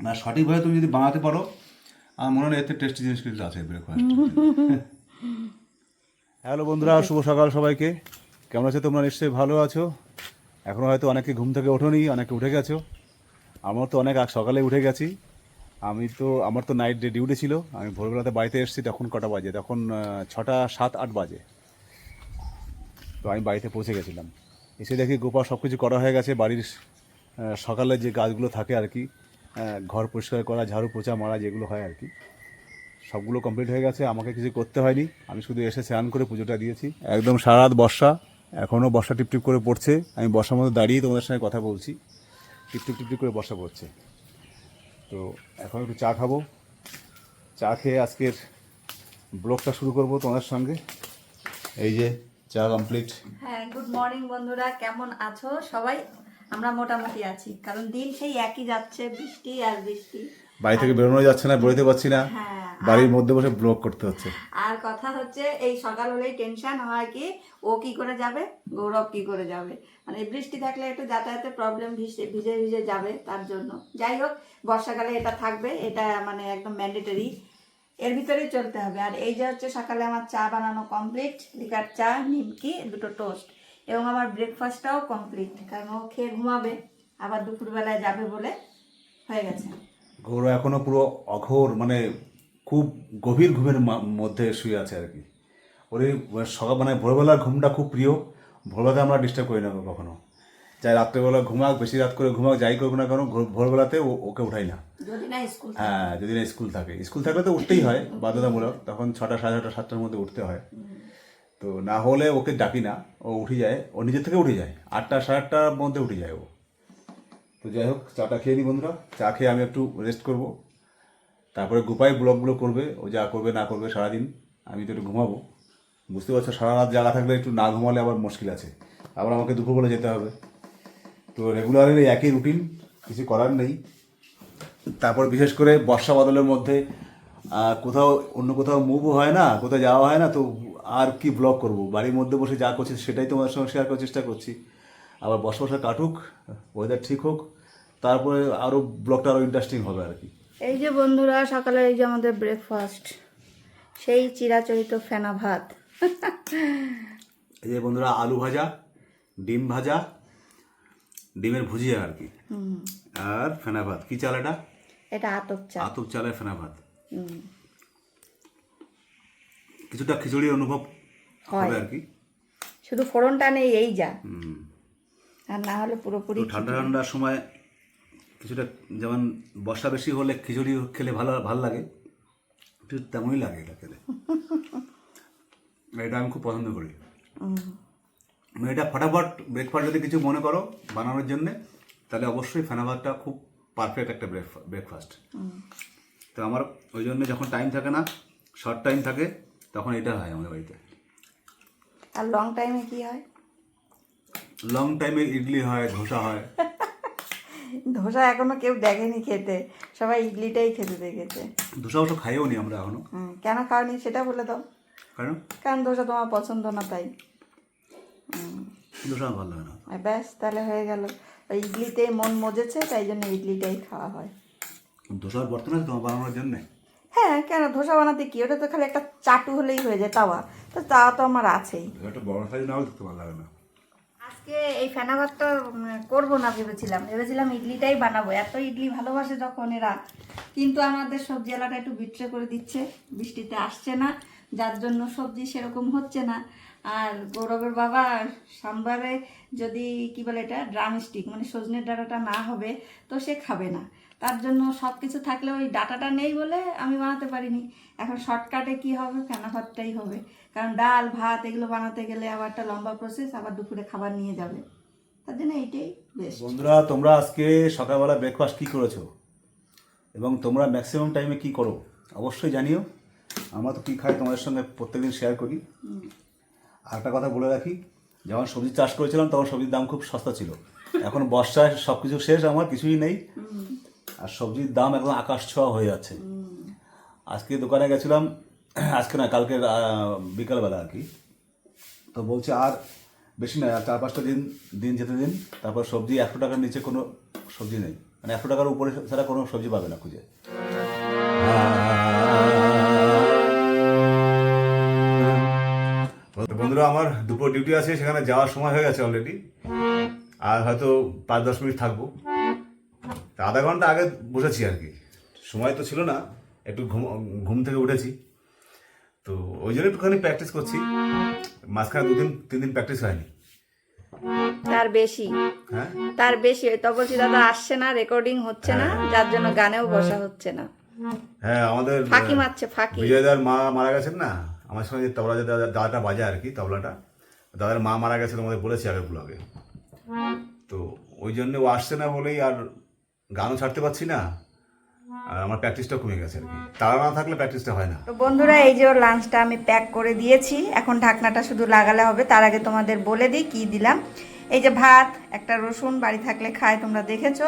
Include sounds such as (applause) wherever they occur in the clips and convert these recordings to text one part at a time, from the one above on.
না, সঠিকভাবে তুমি যদি বানাতে পারো, আমার মনে হয় এতে টেস্টি জিনিস কিছু আছে ব্রেকফাস্ট (laughs) হ্যালো বন্ধুরা, শুভ সকাল সবাইকে। কেমন আছো তোমরা? নিশ্চয়ই ভালো আছো। এখনও হয়তো অনেকে ঘুম থেকে ওঠোনি, অনেকে উঠে গেছো। আমার তো অনেক সকালে উঠে গেছি। আমি তো, আমার তো নাইট ডিউটি ছিল। আমি ভোরবেলাতে বাড়িতে এসেছি, তখন কটা বাজে? তখন ছটা সাত আট বাজে। তো আমি বাড়িতে পৌঁছে গেছিলাম। এসে দেখি গোপা সব কিছু করা হয়ে গেছে। বাড়ির সকালে যে গাছগুলো থাকে আর কি ঘর পরিষ্কার করা, ঝাড়ু পোছা, মারা যেগুলো হয় আর কি। সবগুলো কমপ্লিট হয়ে গেছে, আমাকে কিছু করতে হয়নি। আমি শুধু এসে স্নান করে পুজোটা দিয়েছি। একদম সারা রাত বর্ষা, এখনও বর্ষা টিপটিপ করে পড়ছে। আমি বর্ষার মধ্যে দাঁড়িয়ে তোমাদের সঙ্গে কথা বলছি। টিপটিপ টিপটিপ করে বর্ষা পড়ছে। তো এখন একটু চা খাব। চা খেয়ে আজকের ব্লগটা শুরু করব তোমাদের সঙ্গে। এই যে, চা কমপ্লিট হ্যাঁ গুড মর্নিং বন্ধুরা, কেমন আছো? সবাই আমরা মোটামুটি আছি কারণ দিন সেই একই যাচ্ছে বৃষ্টি আর বৃষ্টি। বাড়ি থেকে বেরোনো যাচ্ছে না বেরোতে পারছি না। হ্যাঁ বাড়ির মধ্যে বসে ব্লগ করতে হচ্ছে। আর কথা হচ্ছে এই সকাল হলেই টেনশন হয় কি ও কি করে যাবে গৌরব কি করে যাবে? মানে বৃষ্টি থাকলে একটু যাতায়াতের প্রবলেম ভিজে ভিজে ভিজে যাবে তার জন্য। যাই হোক বর্ষাকালে এটা থাকবে এটা মানে একদম ম্যান্ডেটরি এর ভিতরেই চলতে হবে। আর এই যে হচ্ছে সকালে আমার চা বানানো কমপ্লিট লিকার চা নিমকি দুটো টোস্ট এবং আমার ব্রেকফাস্টটাও কমপ্লিট কারণ ও খেয়ে ঘুমাবে আবার দুপুরবেলায় যাবে বলে হয়ে গেছে। গৌর এখনও পুরো অঘোর মানে খুব গভীর ঘুমের মধ্যে শুয়ে আছে আর কি। ওর সকাল মানে ভোরবেলার ঘুমটা খুব প্রিয় ভোরবেলাতে আমরা ডিস্টার্ব করি না কখনো। চাই রাত্রেবেলা ঘুমাক বেশি রাত করে ঘুমাক যাই করুক না কেন ভোরবেলাতে ও- ওকে উঠাই না। যদি না হ্যাঁ যদি না স্কুল থাকে। স্কুল থাকলে তো উঠতেই হয় বাধ্যতামূলক তখন ছটা সাড়ে ছটা সাতটার মধ্যে উঠতে হয়। তো না হলে ওকে ডাকি না। ও উঠে যায়। ও নিজের থেকে উঠে যায়। আটটা, সাড়ে আটটার মধ্যে উঠে যায় ও। তো যাই হোক, চাটা খেয়ে নিই বন্ধুরা। চা খেয়ে আমি একটু রেস্ট করব। তারপরে গোপাই ব্লগগুলো করবে। ও যা করবে, না করবে সারাদিন। আমি তো একটু ঘুমাবো। বুঝতে পারছ, সারা রাত জায়গা থাকলে একটু না ঘুমালে আবার মুশকিল আছে। আবার আমাকে দুপুরবেলা যেতে হবে। তো রেগুলারের একই রুটিন কিছু করার নেই। তারপর বিশেষ করে বর্ষা বাদলের মধ্যে কোথাও অন্য কোথাও মুভও হয় না, কোথাও যাওয়া হয় না, তো আর কি ব্লগ করব? বাড়ির মধ্যে বসে যা করছি সেটাই তোমাদের সঙ্গে শেয়ার করার চেষ্টা করছি। আবার বর্ষা কাটুক ওয়েদার ঠিক হোক তারপরে আরও ব্লগটা আরও ইন্টারেস্টিং হবে আর কি। এই যে বন্ধুরা সকালে এই যে আমাদের ব্রেকফাস্ট সেই চিরাচরিত ফেনা ভাত। এই যে বন্ধুরা আলু ভাজা ডিম ভাজা ডিমের ভুজিয়া আর কি। আর ফেনা ভাত কি চাল এটা? এটা আতপ চা আতপ চালের ফেনা ভাত। হুম। কিছুটা খিচুড়ি অনুভব হবে আর কি। শুধু ফোড়নটা নেই এই যা। আর না হলে পুরোপুরি ঠান্ডা ঠান্ডার সময় কিছুটা যেমন বর্ষা বেশি হলে খিচুড়ি খেলে ভালো ভালো লাগে। ঠিক তেমনই লাগে এটা খেলে। এটা আমি খুব পছন্দ করি। এটা ফটাফট ব্রেকফাস্ট যদি কিছু মনে করো বানানোর জন্যে তাহলে অবশ্যই ফেনাভাতটা খুব পারফেক্ট একটা ব্রেকফাস্ট তো আমার ওই জন্য যখন টাইম থাকে না শর্ট টাইম থাকে তখন এটা হয় আমাদের বাড়িতে। আর লং টাইমে কি হয়? লং টাইমে ইডলি হয় ধোসা হয়। (laughs) ধোসা এখনও কেউ দেখেনি খেতে। সবাই ইডলিটাই খেতে দেখেছে। ধোসা অবশ্য খাইও নি আমরা এখনও। কেন খাওনি সেটা বলে দাও। কারণ কারণ ধোসা তোমার পছন্দ না তাই। ধোসা ভালো লাগে না। ব্যাস তাহলে হয়ে গেল। ওই ইডলিতে মন মজেছে তাই জন্য ইডলিটাই খাওয়া হয়। ধোসার বর্তমান তোমার বানানোর জন্যে? হ্যাঁ কেন? ধোসা বানাতে কি? ওটা তো খালি একটা চাটু হলেই হয়ে যায় তাওয়া। তো তাওয়া তো আমার আছেই। একটা বড় সাইজ না হলে দেখতে ভালো লাগে না। আজকে এই ফেনা ভাতটা উম, করব না ভেবেছিলাম। ভেবেছিলাম ইডলিটাই বানাবো। এত ইডলি ভালোবাসে যখন এরা। কিন্তু আমাদের সবজি এলাকা একটু বিট্রে করে দিচ্ছে। বৃষ্টিতে আসছে না যার জন্য সবজি সেরকম হচ্ছে না। আর গৌরবের বাবা সাম্বারে যদি কি বলে এটা ড্রাম স্টিক মানে সজনের ডাটাটা না হবে তো সে খাবে না। তার জন্য সব কিছু থাকলে ওই ডাটাটা নেই বলে আমি বানাতে পারিনি। এখন শর্টকাটে কি হবে ফেনা ভাতটাই হবে? কারণ ডাল ভাত এগুলো বানাতে গেলে আবার একটা লম্বা প্রসেস আবার দুপুরে খাবার নিয়ে যাবে। তার জন্য এইটাই বেশ বন্ধুরা তোমরা আজকে সকালবেলা ব্রেকফাস্ট কি করেছ? এবং তোমরা ম্যাক্সিমাম টাইমে কি করো? অবশ্যই জানিও। আমরা তো কী খাই তোমাদের সঙ্গে প্রত্যেকদিন শেয়ার করি। আর একটা কথা বলে রাখি যখন সবজি চাষ করেছিলাম তখন সবজির দাম খুব সস্তা ছিল। এখন বর্ষায় সব কিছু শেষ আমার কিছুই নেই। আর সবজির দাম একদম আকাশ ছোঁয়া হয়ে যাচ্ছে। আজকে দোকানে গেছিলাম, আজকে না কালকে বিকালবেলা আর কি। তো বলছে আর বেশি না চার পাঁচটা দিন দিন যেতে দিন, তারপর সবজি একশো টাকার নিচে কোনো সবজি নেই। মানে একশো টাকার উপরে ছাড়া কোনো সবজি পাবে না খুঁজে। বন্ধুরা, আমার দুপুর ডিউটি আছে, সেখানে যাওয়ার সময় হয়ে গেছে অলরেডি আর হয়তো পাঁচ দশ মিনিট থাকব। আধা ঘণ্টা আগে বসেছি আর কি। সময় তো ছিল না একটু ঘুম ঘুম থেকে উঠেছি। তো ওই জন্য একটুখানি প্র্যাকটিস করছি। মাঝখানে দুদিন তিন দিন প্র্যাকটিস হয়নি। তার বেশি। হ্যাঁ? তার বেশি তো বলছি দাদা আসছে না রেকর্ডিং হচ্ছে না যার জন্য গানেও বসা হচ্ছে না। হ্যাঁ আমাদের ফাঁকি মারছে ফাঁকি। বিজয়দার মা মারা গেছেন না? আমার সঙ্গে তবলা যে দাদা- দাদাটা বাজে আর কি তবলাটা। দাদার মা মারা গেছে তোমাদের বলেছি আগের ব্লগে তো ওই জন্য ও আসছে না বলেই আর গানও ছাড়তে পারছি না। আর আমার প্র্যাকটিসটা কমে গেছে আর কি। তারা না থাকলে প্র্যাকটিসটা হয় না। তো বন্ধুরা, এই যে ওর লাঞ্চটা আমি প্যাক করে দিয়েছি। এখন ঢাকনাটা শুধু লাগালে হবে। তার আগে তোমাদের বলে দিই কি দিলাম। এই যে ভাত, একটা রসুন, বাড়ি থাকলে খায়, তোমরা দেখেছ।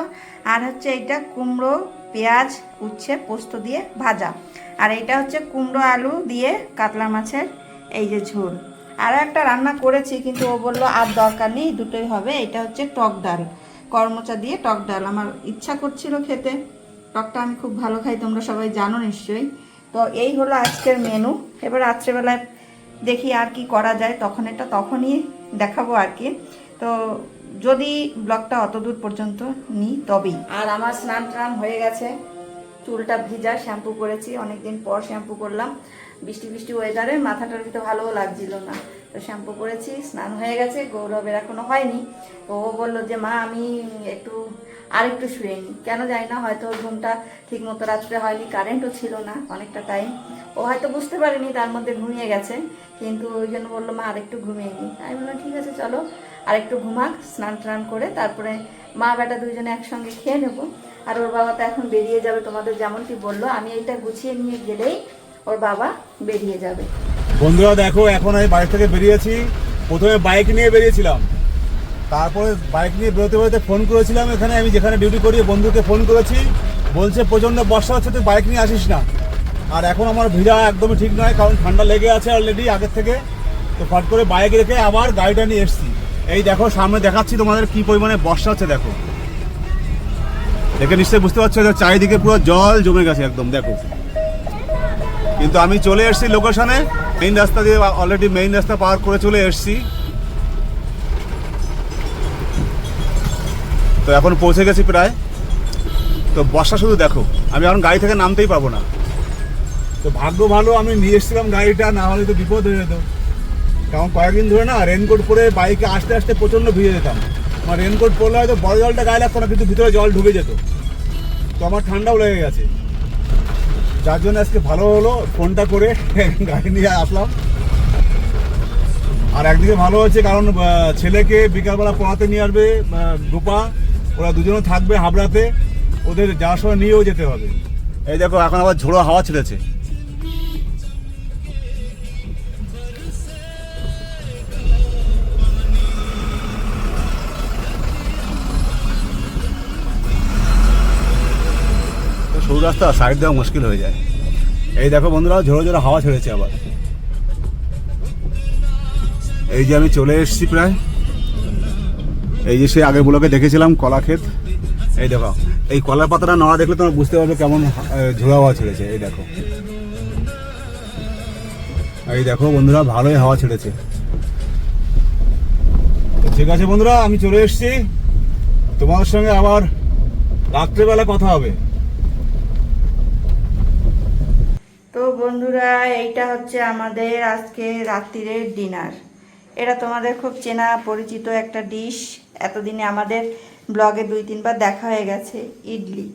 আর হচ্ছে এইটা কুমড়ো, পেঁয়াজ, উচ্ছে, পোস্ত দিয়ে ভাজা। আর এইটা হচ্ছে কুমড়ো আলু দিয়ে কাতলা মাছের এই যে ঝোল। আরও একটা রান্না করেছি, কিন্তু ও বলল আর দরকার নেই, দুটোই হবে। এটা হচ্ছে টক ডাল। কর্মচা দিয়ে টক ডাল। আমার ইচ্ছা করছিল খেতে। টকটা আমি খুব ভালো খাই, তোমরা সবাই জানো নিশ্চয়ই। তো এই হলো আজকের মেনু এবার রাত্রেবেলায় দেখি আর কি করা যায়। তখন এটা তখনই দেখাবো আর কি। তো যদি ব্লগটা অত দূর পর্যন্ত নিই তবেই। আর আমার স্নান টান হয়ে গেছে। চুলটা ভিজা, শ্যাম্পু করেছি। অনেকদিন পর শ্যাম্পু করলাম। বৃষ্টি বৃষ্টি ওয়েদারে মাথাটার ভিতরে ভালোও লাগছিল না। তো শ্যাম্পু করেছি, স্নান হয়ে গেছে, গৌরবের এখনও হয়নি। তো ও বলল যে, মা, আমি একটু আর একটু শুয়ে নিই কেন জানি না, হয়তো ওর ঘুমটা ঠিক মতো রাত্রে হয়নি, কারেন্টও ছিল না অনেকটা টাইম ও হয়তো বুঝতে পারেনি, তার মধ্যে ঘুমিয়ে গেছে। কিন্তু ওই জন্য বলল, মা, আরেকটু ঘুমিয়ে নিই আমি বললাম, ঠিক আছে, চলো, আরেকটু ঘুমাক, স্নান টান করে তারপরে মা বেটা দুইজনে একসঙ্গে খেয়ে নেব। আর ওর বাবা তো এখন বেরিয়ে যাবে, তোমাদের যেমনটি বলল, আমি এইটা গুছিয়ে নিয়ে গেলেই ওর বাবা বেরিয়ে যাবে। বন্ধুরা দেখো, এখন আমি বাড়ি থেকে বেরিয়েছি। প্রথমে বাইক নিয়ে বেরিয়েছিলাম। তারপরে বাইক নিয়ে বেরোতে বেরোতে ফোন করেছিলাম এখানে। আমি যেখানে ডিউটি করি, বন্ধুকে ফোন করেছি। বলছে, প্রচণ্ড বর্ষা হচ্ছে, তুই বাইক নিয়ে আসিস না। আর এখন আমার ভিড়া একদমই ঠিক নয়, কারণ ঠান্ডা লেগে আছে অলরেডি আগের থেকে। তো ফট করে বাইক রেখে আবার গাড়িটা নিয়ে এসছি। এই দেখো, সামনে দেখাচ্ছি তোমাদের কি পরিমাণে বর্ষা হচ্ছে, দেখো। দেখে নিশ্চয়ই বুঝতে পারছ চারিদিকে পুরো জল জমে গেছে একদম, দেখো। কিন্তু আমি চলে এসেছি লোকেশনে মেইন রাস্তা দিয়ে অলরেডি মেইন রাস্তা পার করে চলে এসেছি। তো এখন পৌঁছে গেছি প্রায়। তো বর্ষা শুধু দেখো, আমি এখন গাড়ি থেকে নামতেই পারব না। তো ভাগ্য ভালো, আমি নিয়ে এসেছিলাম গাড়িটা, না হলে তো বিপদ হয়ে যেত। কারণ কয়েকদিন ধরে না রেনকোট পরে বাইকে আসতে আসতে প্রচণ্ড ভিজে যেতাম। আমার রেনকোট পরলে হয়তো বড় জলটা গায়ে লাগতো না, কিন্তু ভিতরে জল ঢুকে যেত। তো আমার ঠান্ডাও লেগে গেছে। যার জন্য আজকে ভালো হলো, ফোনটা করে গাড়ি নিয়ে আসলাম। আর একদিকে ভালো হচ্ছে কারণ ছেলেকে বিকালবেলা পড়াতে নিয়ে আসবে গোপা ওরা দুজনে থাকবে হাবড়াতে, ওদের যাওয়ার সময় নিয়েও যেতে হবে। এই দেখো, এখন আবার ঝোড়ো হাওয়া ছেড়েছে। সরু রাস্তা, সাইড দেওয়া মুশকিল হয়ে যায়। এই দেখো বন্ধুরা ঝোড়ো ঝোড়ো হাওয়া ছেড়েছে আবার। এই যে আমি চলে এসেছি প্রায়। এই যে সে আগের ব্লকে দেখেছিলাম, কলা ক্ষেত। এই দেখো, এই কলার পাতাটা নড়া দেখলে তোমরা বুঝতে পারবে কেমন ঝোড়ো হাওয়া ছেড়েছে, এই দেখো। এই দেখো বন্ধুরা, ভালোই হাওয়া ছেড়েছে। ঠিক আছে বন্ধুরা, আমি চলে এসেছি। তোমাদের সঙ্গে আবার রাত্রেবেলা কথা হবে তো বন্ধুরা, এইটা হচ্ছে আমাদের আজকে রাত্রিরের ডিনার। এটা তোমাদের খুব চেনা পরিচিত একটা ডিশ। এতদিনে আমাদের ব্লগে দুই তিনবার দেখা হয়ে গেছে, ইডলি।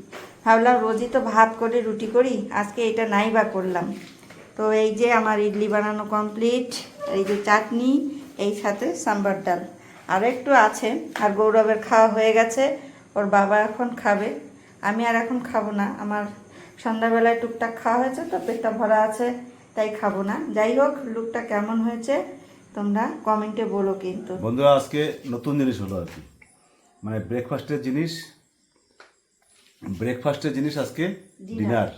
ভাবলাম রোজই তো ভাত করে রুটি করি, আজকে এটা নাই বা করলাম। তো এই যে আমার ইডলি বানানো কমপ্লিট এই যে চাটনি, এই সাথে সাম্বার ডাল। আর একটু আছে, আর গৌরবের খাওয়া হয়ে গেছে, ওর বাবা এখন খাবে। আমি আর এখন খাব না, আমার সন্ধ্যাবেলায় টুকটাক খাওয়া হয়েছে তো পেটটা ভরা আছে তাই খাব না। যাই হোক লুকটা কেমন হয়েছে তোমরা কমেন্টে বলো কিন্তু। বন্ধুরা আজকে নতুন জিনিস হলো আর কি। মানে ব্রেকফাস্টের জিনিস ব্রেকফাস্টের জিনিস আজকে ডিনার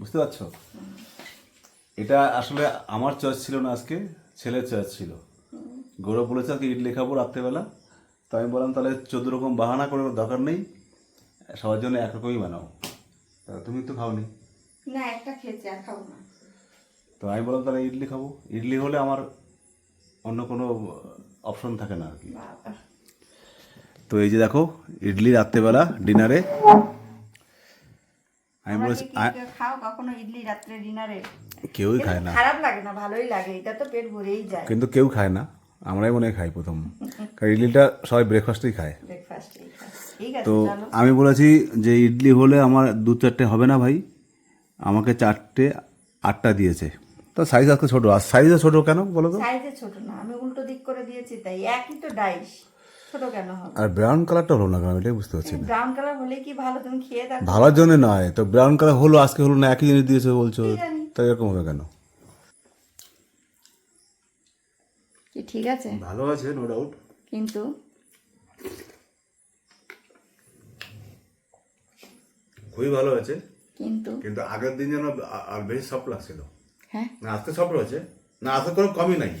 বুঝতে পারছ? এটা আসলে আমার চয়েস ছিল না আজকে ছেলের চয়েস ছিল। গৌরব বলেছে আজকে ইডলি খাব রাত্রেবেলা তো আমি বললাম তাহলে চোদ্দ রকম বাহানা করে দরকার নেই সবার জন্য একরকমই বানাও। তা তুমি তো খাওনি। না একটা খেয়েছি আর খাব না। তো আমি বললাম তাহলে ইডলি খাব। ইডলি হলে আমার অন্য কোনো অপশন থাকে না আর কি। তো এই যে দেখো ইডলি রাত্রেবেলা ডিনারে। আমি বলেছি খাও? কখনো ইডলি রাত্রে ডিনারে? কেউই খায় না। খারাপ লাগে না ভালোই লাগে। এটা তো পেট ভরেই যায়। কিন্তু কেউ খায় না। আমরাই মনে হয় খাই প্রথম। কারণ ইডলিটা সবাই ব্রেকফাস্টেই খায়। তো আমি বলেছি যে ইডলি হলে আমার দু চারটে হবে না ভাই। আমাকে চারটে আটটা দিয়েছে। তো সাইজ আজকে ছোটো। আর সাইজে ছোটো কেন বলো তো? সাইজে ছোট না আমি উল্টো দিক করে দিয়েছি তাই। একই তো ডাইস ছোট কেন হবে? আর ব্রাউন কালারটা হলো না কেন এটাই বুঝতে পারছি না। ব্রাউন কালার হলে কি ভালো? তুমি খেয়ে দেখো। ভালোর জন্য নয়। তো ব্রাউন কালার হলো আজকে হলো না একই জিনিস দিয়েছে বলছো। তাই এরকম হবে কেন? কি ঠিক আছে? ভালো আছে নো ডাউট কিন্তু খুবই ভালো আছে কিন্তু কিন্তু আগের দিন যেন আর বেশি সফট লাগছিল। হ্যাঁ। না আজকে সফট রয়েছে না আজকে কোনো কমই নাই।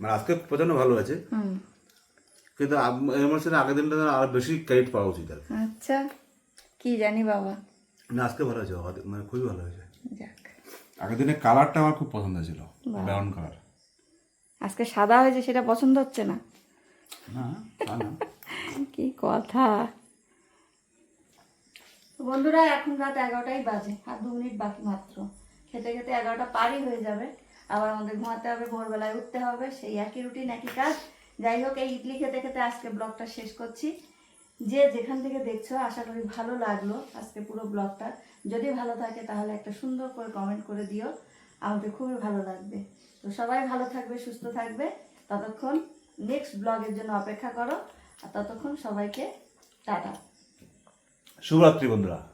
মানে আজকে প্রচণ্ড ভালো আছে হুম। কিন্তু এর আগের দিনটা আর বেশি ক্রেডিট পাওয়া উচিত আর। আচ্ছা কি জানি বাবা। না আজকে ভালো হয়েছে মানে খুবই ভালো হয়েছে। যাক। আগের দিনের কালারটা আমার খুব পছন্দ ছিল। ব্রাউন কালার আজকে সাদা হয়েছে সেটা পছন্দ হচ্ছে না। (laughs) কি কথা। বন্ধুরা এখন রাত এগারোটাই বাজে আর দু মিনিট বাকি মাত্র। খেতে খেতে এগারোটা পারই হয়ে যাবে। আবার আমাদের ঘুমাতে হবে ভোরবেলায় উঠতে হবে সেই একই রুটিন একই কাজ। যাই হোক এই ইডলি খেতে খেতে আজকে ব্লগটা শেষ করছি। যে যেখান থেকে দেখছ আশা করি ভালো লাগল আজকে পুরো ব্লগটা। যদি ভালো থাকে তাহলে একটা সুন্দর করে কমেন্ট করে দিও। আমাদের খুবই ভালো লাগবে। তো সবাই ভালো থাকবে, সুস্থ থাকবে। ততক্ষণ নেক্সট ব্লগের জন্য অপেক্ষা করো। আর ততক্ষণ সবাইকে টাটা। শুভরাত্রি বন্ধুরা।